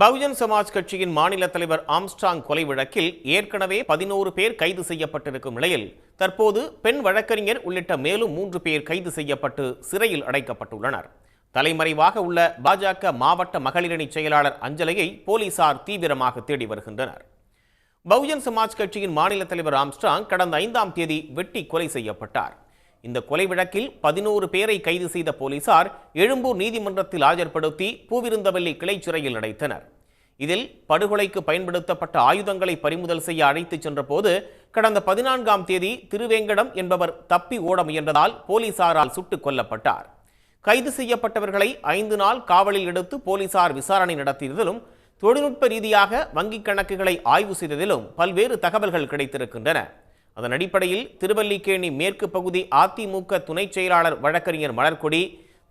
பகுஜன் சமாஜ் கட்சியின் மாநில தலைவர் ஆம்ஸ்டாங் கொலை வழக்கில் ஏற்கனவே பதினோரு பேர் கைது செய்யப்பட்டிருக்கும் நிலையில் தற்போது பெண் வழக்கறிஞர் உள்ளிட்ட மேலும் மூன்று பேர் கைது செய்யப்பட்டு சிறையில் அடைக்கப்பட்டுள்ளனர். தலைமறைவாக உள்ள பாஜக மாவட்ட மகளிரணி செயலாளர் அஞ்சலையை போலீசார் தீவிரமாக தேடி வருகின்றனர். பகுஜன் சமாஜ் கட்சியின் மாநில தலைவர் ஆம்ஸ்டாங் கடந்த ஐந்தாம் தேதி வெட்டி கொலை செய்யப்பட்டார். இந்த கொலை வழக்கில் பதினோரு பேரை கைது செய்த போலீசார் எழும்பூர் நீதிமன்றத்தில் ஆஜர்படுத்தி பூவிருந்தவல்லி கிளை சிறையில் அடைத்தனர் இதில் படுகொலைக்கு பயன்படுத்தப்பட்ட ஆயுதங்களை பறிமுதல் செய்ய அழைத்துச் சென்றபோது கடந்த பதினான்காம் தேதி திருவேங்கடம் என்பவர் தப்பி ஓட முயன்றதால் போலீசாரால் சுட்டுக் கொல்லப்பட்டார். கைது செய்யப்பட்டவர்களை ஐந்து நாள் காவலில் எடுத்து போலீசார் விசாரணை நடத்தியதிலும் தொழில்நுட்ப ரீதியாக வங்கிக் கணக்குகளை ஆய்வு செய்ததிலும் பல்வேறு தகவல்கள் கிடைத்திருக்கின்றன. அதன் அடிப்படையில் திருவல்லிக்கேணி மேற்கு பகுதி அதிமுக துணைச் செயலாளர் வழக்கறிஞர் மலர்கொடி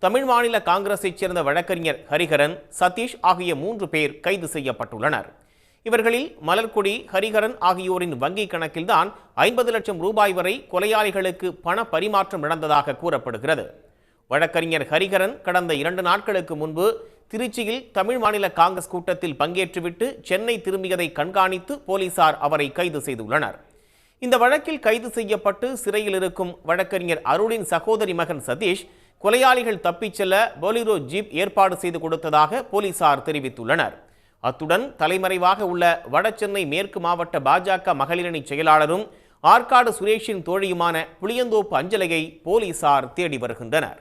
தமிழ் மாநில காங்கிரஸைச் சேர்ந்த வழக்கறிஞர் ஹரிஹரன் சதீஷ் ஆகிய மூன்று பேர் கைது செய்யப்பட்டுள்ளனர். இவர்களில் மலர்கொடி ஹரிஹரன் ஆகியோரின் வங்கிக் கணக்கில்தான் ஐம்பது லட்சம் ரூபாய் வரை கொலையாளிகளுக்கு பண பரிமாற்றம் நடந்ததாக கூறப்படுகிறது. வழக்கறிஞர் ஹரிஹரன் கடந்த இரண்டு நாட்களுக்கு முன்பு திருச்சியில் தமிழ் மாநில காங்கிரஸ் கூட்டத்தில் பங்கேற்றுவிட்டு சென்னை திரும்பியதை கண்காணித்து போலீசார் அவரை கைது செய்துள்ளனர். இந்த வழக்கில் கைது செய்யப்பட்டு சிறையில் இருக்கும் வழக்கறிஞர் அருளின் சகோதரி மகன் சதீஷ் கொலையாளிகள் தப்பிச் செல்ல பொலிரோ ஜீப் ஏற்பாடு செய்து கொடுத்ததாக போலீசார் தெரிவித்துள்ளனர். அத்துடன் தலைமறைவாக உள்ள வடசென்னை மேற்கு மாவட்ட பாஜக மகளிரணி செயலாளரும் ஆற்காடு சுரேஷின் தோழியுமான புளியந்தோப்பு அஞ்சலையை போலீசார் தேடி வருகின்றனர்.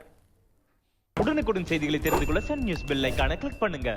உடனுக்குடன் செய்திகளை தெரிந்து கொள்ள சன் நியூஸ் பெல் ஐகானை கிளிக் பண்ணுங்க.